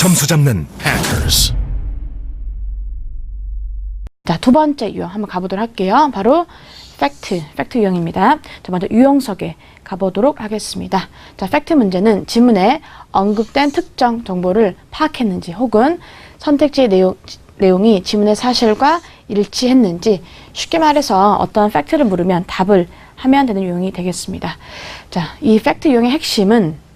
점수 잡는 Packers. 자, 두 번째 유형 한번 가보도록 할게요. 바로 팩트, 팩트 유형입니다. 자, 먼저 유형석에 가보도록 하겠습니다. 자, 팩트 문제는 지문에 언급된 특정 정보를 파악했는지 혹은 선택지 내용, 내용이 지문의 사실과 일치했는지 쉽게 말해서 어떤 팩트를 물으면 답을 하면 되는 유형이 되겠습니다. 자, 이 팩트 유형의 핵심은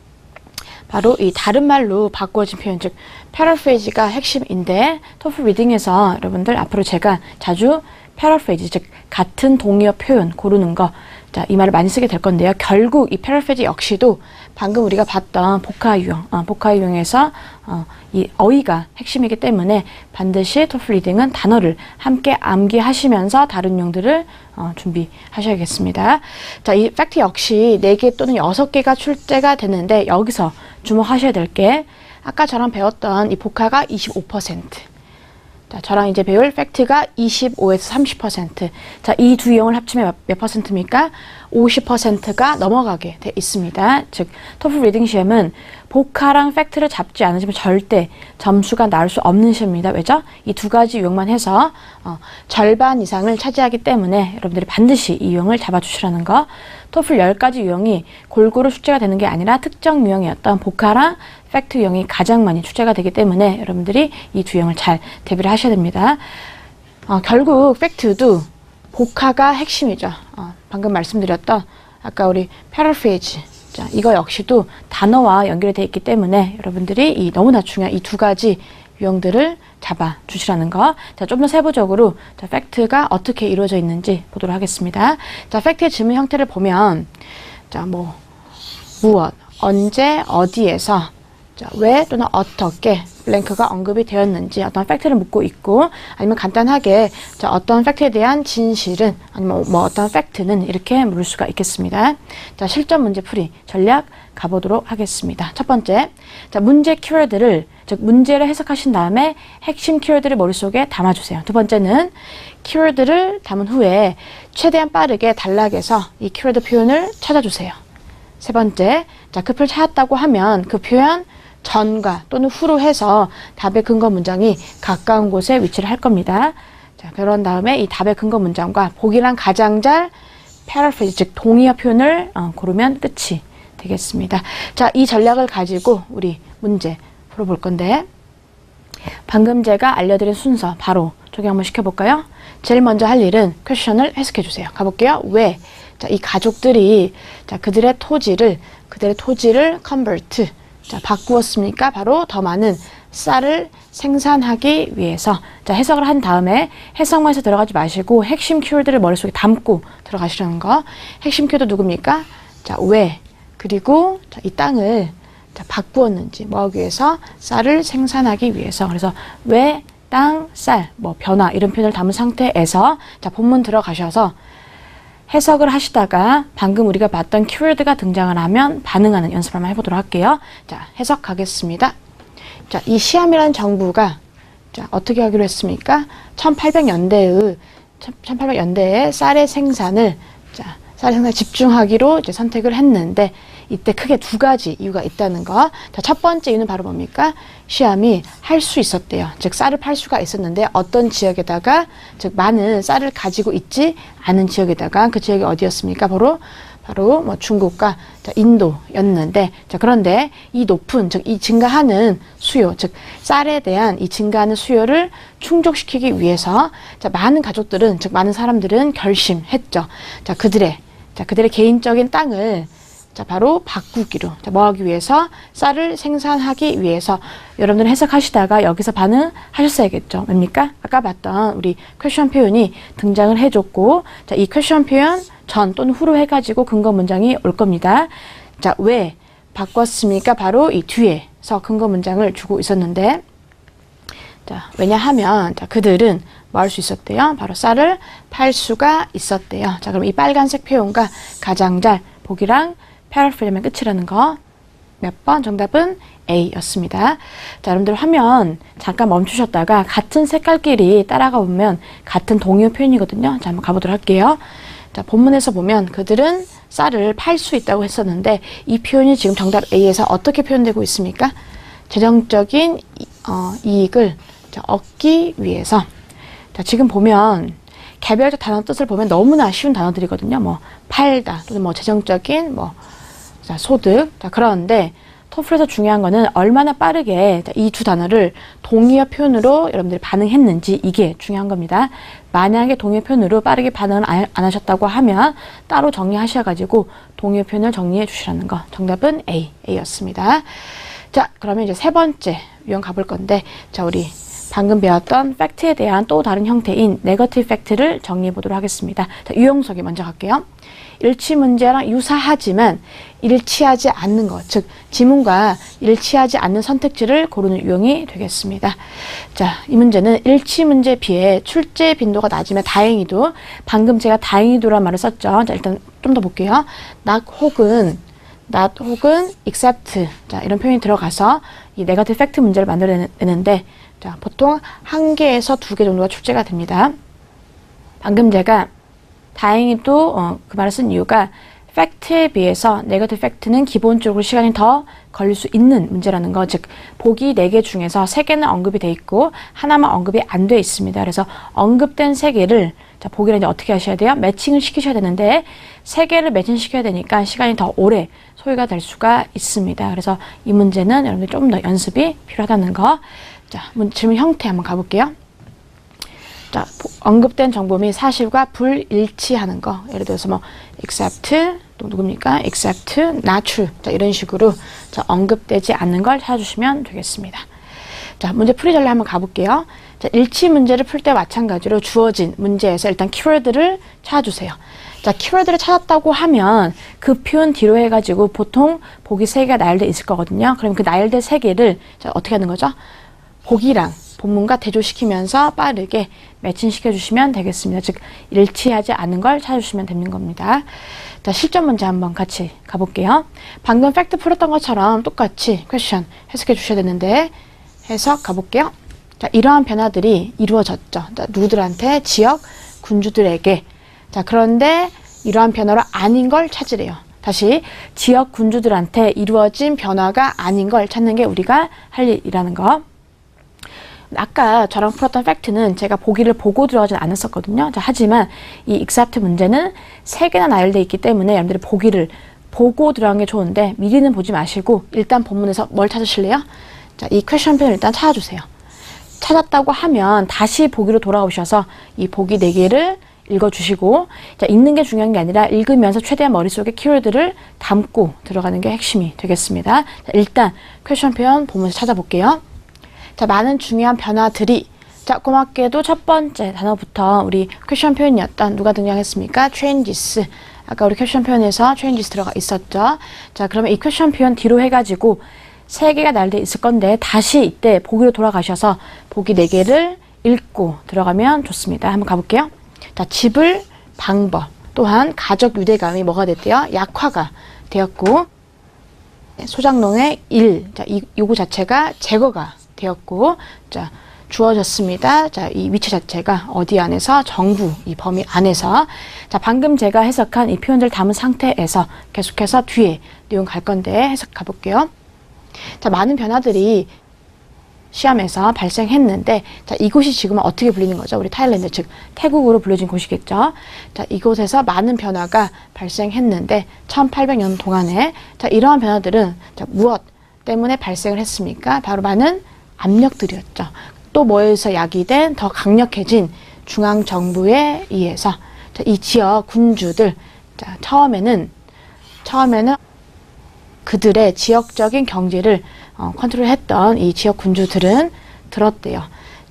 바로 이 다른 말로 바꾸어진 표현, 즉 패러프레이즈가 핵심인데 토플 리딩에서 여러분들 앞으로 제가 자주 패러프레이즈, 즉 같은 동의어 표현 고르는 거, 자, 이 말을 많이 쓰게 될 건데요. 결국 이 패러프레이즈 역시도 방금 우리가 봤던 복화 유형, 어, 복화 유형에서 어, 이 어휘가 핵심이기 때문에 반드시 토플 리딩은 단어를 함께 암기하시면서 다른 유형들을 어, 준비하셔야겠습니다. 자, 이 팩트 역시 4개 또는 6개가 출제가 되는데 여기서 주목하셔야 될 게 아까 저랑 배웠던 이 복화가 25%. 자, 저랑 이제 배울 팩트가 25에서 30%. 자, 이두 유형을 합치면 몇, 몇 퍼센트입니까? 50%가 넘어가게 돼 있습니다. 즉, 토플 리딩 시험은 복화랑 팩트를 잡지 않으시면 절대 점수가 나올 수 없는 시험입니다. 왜죠? 이 두 가지 유형만 해서 어, 절반 이상을 차지하기 때문에 여러분들이 반드시 이 유형을 잡아주시라는 거. 토플 10가지 유형이 골고루 출제가 되는 게 아니라 특정 유형이었던 복화랑 팩트 유형이 가장 많이 출제가 되기 때문에 여러분들이 이 두 유형을 잘 대비를 하셔야 됩니다. 어, 결국 팩트도 복화가 핵심이죠. 어, 방금 말씀드렸던 아까 우리 paraphrase 자, 이거 역시도 단어와 연결이 되어 있기 때문에 여러분들이 이 너무나 중요한 이 두 가지 유형들을 잡아 주시라는 거. 자, 좀 더 세부적으로 자, 팩트가 어떻게 이루어져 있는지 보도록 하겠습니다. 자, 팩트의 질문 형태를 보면 자, 뭐 무엇, 언제, 어디에서 자, 왜 또는 어떻게 블랭크가 언급이 되었는지 어떤 팩트를 묻고 있고 아니면 간단하게 자, 어떤 팩트에 대한 진실은 아니면 뭐 어떤 팩트는 이렇게 물을 수가 있겠습니다. 자, 실전 문제 풀이 전략 가보도록 하겠습니다. 첫 번째, 자, 문제 키워드를 즉 문제를 해석하신 다음에 핵심 키워드를 머릿속에 담아주세요. 두 번째는 키워드를 담은 후에 최대한 빠르게 단락에서 이 키워드 표현을 찾아주세요. 세 번째, 자, 그 표를 찾았다고 하면 그 표현 전과 또는 후로 해서 답의 근거 문장이 가까운 곳에 위치를 할 겁니다. 자, 그런 다음에 이 답의 근거 문장과 보기랑 가장 잘 paraphrase, 즉 동의어 표현을 어, 고르면 끝이 되겠습니다. 자, 이 전략을 가지고 우리 문제 풀어볼 건데 방금 제가 알려드린 순서 바로 적용 한번 시켜볼까요? 제일 먼저 할 일은 퀘션을 해석해 주세요. 가볼게요. 왜? 자, 이 가족들이 자, 그들의 토지를 그들의 토지를 convert 자, 바꾸었습니까? 바로 더 많은 쌀을 생산하기 위해서 자, 해석을 한 다음에 해석만 해서 들어가지 마시고 핵심 키워드를 머릿속에 담고 들어가시라는 거. 핵심 키워드 누굽니까? 자, 왜? 그리고 자, 이 땅을 자, 바꾸었는지 뭐 하기 위해서 쌀을 생산하기 위해서 그래서 왜 땅, 쌀, 뭐 변화 이런 표현을 담은 상태에서 자 본문 들어가셔서 해석을 하시다가 방금 우리가 봤던 키워드가 등장을 하면 반응하는 연습을 한번 해보도록 할게요. 자 해석하겠습니다. 자 이 시암이라는 정부가 자 어떻게 하기로 했습니까? 1800년대의 1800년대에 쌀의 생산을 자 쌀 생산에 집중하기로 이제 선택을 했는데 이때 크게 두 가지 이유가 있다는 거. 자, 첫 번째 이유는 바로 뭡니까? 시암이 할 수 있었대요. 즉 쌀을 팔 수가 있었는데 어떤 지역에다가 즉 많은 쌀을 가지고 있지 않은 지역에다가 그 지역이 어디였습니까? 바로 바로 뭐 중국과 자, 인도였는데 자 그런데 이 높은 즉 이 증가하는 수요 즉 쌀에 대한 이 증가하는 수요를 충족시키기 위해서 자 많은 가족들은 즉 많은 사람들은 결심했죠. 자 그들의 자 그들의 개인적인 땅을 자, 바로 바꾸기로. 자, 뭐 하기 위해서? 쌀을 생산하기 위해서. 여러분들 해석하시다가 여기서 반응하셨어야겠죠. 뭡니까? 아까 봤던 우리 퀘션 표현이 등장을 해줬고, 자, 이 퀘션 표현 전 또는 후로 해가지고 근거 문장이 올 겁니다. 자, 왜 바꿨습니까? 바로 이 뒤에서 근거 문장을 주고 있었는데, 자, 왜냐하면, 자, 그들은 뭐 할 수 있었대요? 바로 쌀을 팔 수가 있었대요. 자, 그럼 이 빨간색 표현과 가장 잘 보기랑 패러프레임의 끝이라는 거. 몇 번? 정답은 A였습니다. 자, 여러분들 화면 잠깐 멈추셨다가 같은 색깔끼리 따라가 보면 같은 동요 표현이거든요. 자, 한번 가보도록 할게요. 자, 본문에서 보면 그들은 쌀을 팔 수 있다고 했었는데 이 표현이 지금 정답 A에서 어떻게 표현되고 있습니까? 재정적인 이- 어, 이익을 자, 얻기 위해서 자, 지금 보면 개별적 단어 뜻을 보면 너무나 쉬운 단어들이거든요. 뭐 팔다 또는 뭐 재정적인 뭐 자, 소득. 자, 그런데 토플에서 중요한 거는 얼마나 빠르게 이 두 단어를 동의어 표현으로 여러분들이 반응했는지 이게 중요한 겁니다. 만약에 동의어 표현으로 빠르게 반응을 안, 안 하셨다고 하면 따로 정리하셔가지고 동의어 표현을 정리해 주시라는 거. 정답은 A, A였습니다. 자, 그러면 이제 세 번째 유형 가볼 건데, 자, 우리 방금 배웠던 팩트에 대한 또 다른 형태인 네거티브 팩트를 정리해 보도록 하겠습니다. 자, 유형석이 먼저 갈게요. 일치 문제랑 유사하지만 일치하지 않는 것, 즉 지문과 일치하지 않는 선택지를 고르는 유형이 되겠습니다. 자, 이 문제는 일치 문제에 비해 출제 빈도가 낮으면 다행히도 방금 제가 다행히도란 말을 썼죠. 자, 일단 좀 더 볼게요. not 혹은 not 혹은 except 자 이런 표현이 들어가서 이 네거티브 팩트 문제를 만들어내는데 자 보통 한 개에서 두 개 정도가 출제가 됩니다. 방금 제가 다행히도 어, 그 말을 쓴 이유가 팩트에 비해서 네거티브 팩트는 기본적으로 시간이 더 걸릴 수 있는 문제라는 거, 즉 보기 네개 중에서 세 개는 언급이 돼 있고 하나만 언급이 안 돼 있습니다. 그래서 언급된 세 개를 자 보기를 이제 어떻게 하셔야 돼요? 매칭을 시키셔야 되는데 세 개를 매칭시켜야 되니까 시간이 더 오래 소요가 될 수가 있습니다. 그래서 이 문제는 여러분들 좀 더 연습이 필요하다는 거. 자, 문- 질문 형태 한번 가볼게요. 자, 보- 언급된 정보 및 사실과 불일치하는 거. 예를 들어서 뭐 except 또 누굽니까? except not. 자, 이런 식으로 자, 언급되지 않는 걸 찾아주시면 되겠습니다. 자, 문제 풀이 전례 한번 가볼게요. 자, 일치 문제를 풀 때 마찬가지로 주어진 문제에서 일단 키워드를 찾아주세요. 자, 키워드를 찾았다고 하면 그 표현 뒤로 해가지고 보통 보기 세 개가 나열돼 있을 거거든요. 그럼 그 나열된 세 개를 자, 어떻게 하는 거죠? 보기랑 본문과 대조시키면서 빠르게 매칭시켜 주시면 되겠습니다. 즉 일치하지 않은 걸 찾아주시면 되는 겁니다. 자 실전 문제 한번 같이 가볼게요. 방금 팩트 풀었던 것처럼 똑같이 퀘션 해석해 주셔야 되는데 해석 가볼게요. 자 이러한 변화들이 이루어졌죠. 자, 누구들한테 지역 군주들에게 자 그런데 이러한 변화로 아닌 걸 찾으래요. 다시 지역 군주들한테 이루어진 변화가 아닌 걸 찾는 게 우리가 할 일이라는 거. 아까 저랑 풀었던 팩트는 제가 보기를 보고 들어가진 않았었거든요. 자, 하지만 이 except 문제는 세 개나 나열돼 있기 때문에 여러분들이 보기를 보고 들어간 게 좋은데 미리는 보지 마시고 일단 본문에서 뭘 찾으실래요? 자, 이 퀘션 표현을 일단 찾아주세요. 찾았다고 하면 다시 보기로 돌아오셔서 이 보기 네 개를 읽어주시고 자, 읽는 게 중요한 게 아니라 읽으면서 최대한 머릿속에 키워드를 담고 들어가는 게 핵심이 되겠습니다. 자, 일단 퀘션 표현 본문에서 찾아볼게요. 자, 많은 중요한 변화들이 자, 고맙게도 첫 번째 단어부터 우리 퀘션 표현이었던 누가 등장했습니까? changes. 아까 우리 퀘션 표현에서 changes 들어가 있었죠. 자, 그러면 이 퀘션 표현 뒤로 해가지고 세 개가 날돼 있을 건데 다시 이때 보기로 돌아가셔서 보기 네 개를 읽고 들어가면 좋습니다. 한번 가볼게요. 자, 집을 방법 또한 가족 유대감이 뭐가 됐대요? 약화가 되었고 네, 소장농의 일, 자, 이 요구 자체가 제거가 되었고, 자, 주어졌습니다. 자, 이 위치 자체가 어디 안에서 정부 이 범위 안에서 자, 방금 제가 해석한 이 표현들 담은 상태에서 계속해서 뒤에 내용 갈 건데 해석 가볼게요. 자, 많은 변화들이 시험에서 발생했는데 자 이곳이 지금은 어떻게 불리는 거죠? 우리 타일랜드 즉 태국으로 불려진 곳이겠죠. 자 이곳에서 많은 변화가 발생했는데 1800년 동안에 자 이러한 변화들은 자 무엇 때문에 발생을 했습니까? 바로 많은 압력들이었죠. 또 뭐에서 야기된 더 강력해진 중앙 정부에 의해서 자, 이 지역 군주들 자 처음에는 처음에는 그들의 지역적인 경제를 어, 컨트롤했던 이 지역 군주들은 들었대요.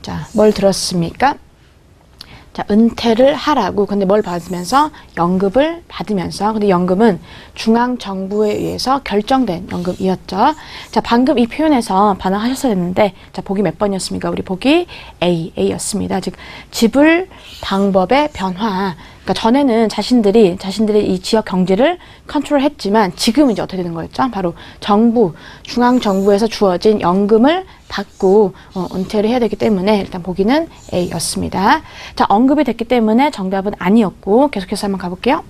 자, 뭘 들었습니까? 자, 은퇴를 하라고. 근데 뭘 받으면서? 연금을 받으면서. 근데 연금은 중앙 정부에 의해서 결정된 연금이었죠. 자, 방금 이 표현에서 반응하셨어야 했는데, 자, 보기 몇 번이었습니까? 우리 보기 A, A였습니다. 즉, 지불 방법의 변화. 그러니까 전에는 자신들이 자신들의 이 지역 경제를 컨트롤했지만 지금은 이제 어떻게 되는 거였죠? 바로 정부 중앙 정부에서 주어진 연금을 받고 어, 은퇴를 해야 되기 때문에 일단 보기는 A였습니다. 자 언급이 됐기 때문에 정답은 아니었고 계속해서 한번 가볼게요.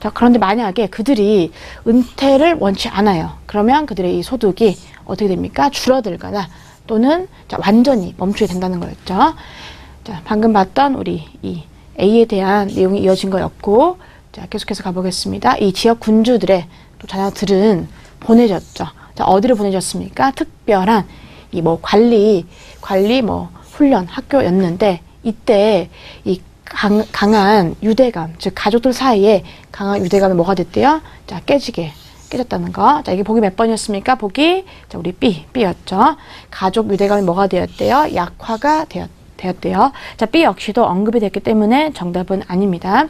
자 그런데 만약에 그들이 은퇴를 원치 않아요. 그러면 그들의 이 소득이 어떻게 됩니까? 줄어들거나 또는 자, 완전히 멈추게 된다는 거였죠. 자, 방금 봤던 우리 이 A에 대한 내용이 이어진 거였고, 자, 계속해서 가보겠습니다. 이 지역 군주들의 또 자녀들은 보내졌죠. 자, 어디로 보내졌습니까? 특별한 이 뭐 관리, 관리 뭐 훈련 학교였는데, 이때 이 강, 강한 유대감, 즉 가족들 사이에 강한 유대감이 뭐가 됐대요? 자, 깨지게 깨졌다는 거. 자, 이게 보기 몇 번이었습니까? 보기, 자, 우리 B, B였죠. 가족 유대감이 뭐가 되었대요? 약화가 되었, 되었대요. 자, B 역시도 언급이 됐기 때문에 정답은 아닙니다.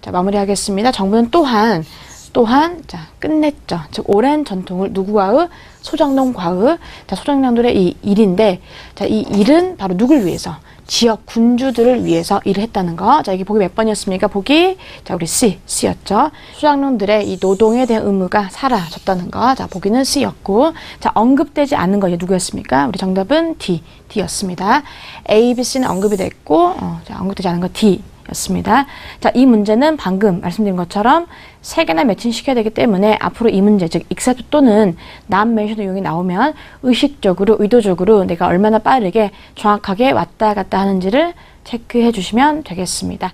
자, 마무리하겠습니다. 정부는 또한, 또한, 자, 끝냈죠. 즉, 오랜 전통을 누구와의? 소장농과의, 자, 소장농들의 이 일인데, 자, 이 일은 바로 누굴 위해서? 지역 군주들을 위해서 일을 했다는 거. 자, 이게 보기 몇 번이었습니까? 보기, 자, 우리 C, C였죠. 수장농들의 이 노동에 대한 의무가 사라졌다는 거. 자, 보기는 C였고. 자, 언급되지 않는 거, 이게 누구였습니까? 우리 정답은 D, D였습니다. A, B, C는 언급이 됐고, 어, 자, 언급되지 않은 거 D. 였습니다. 자, 이 문제는 방금 말씀드린 것처럼 세 개나 매칭시켜야 되기 때문에 앞으로 이 문제, 즉, except 또는 not mention 용이 나오면 의식적으로, 의도적으로 내가 얼마나 빠르게 정확하게 왔다 갔다 하는지를 체크해 주시면 되겠습니다.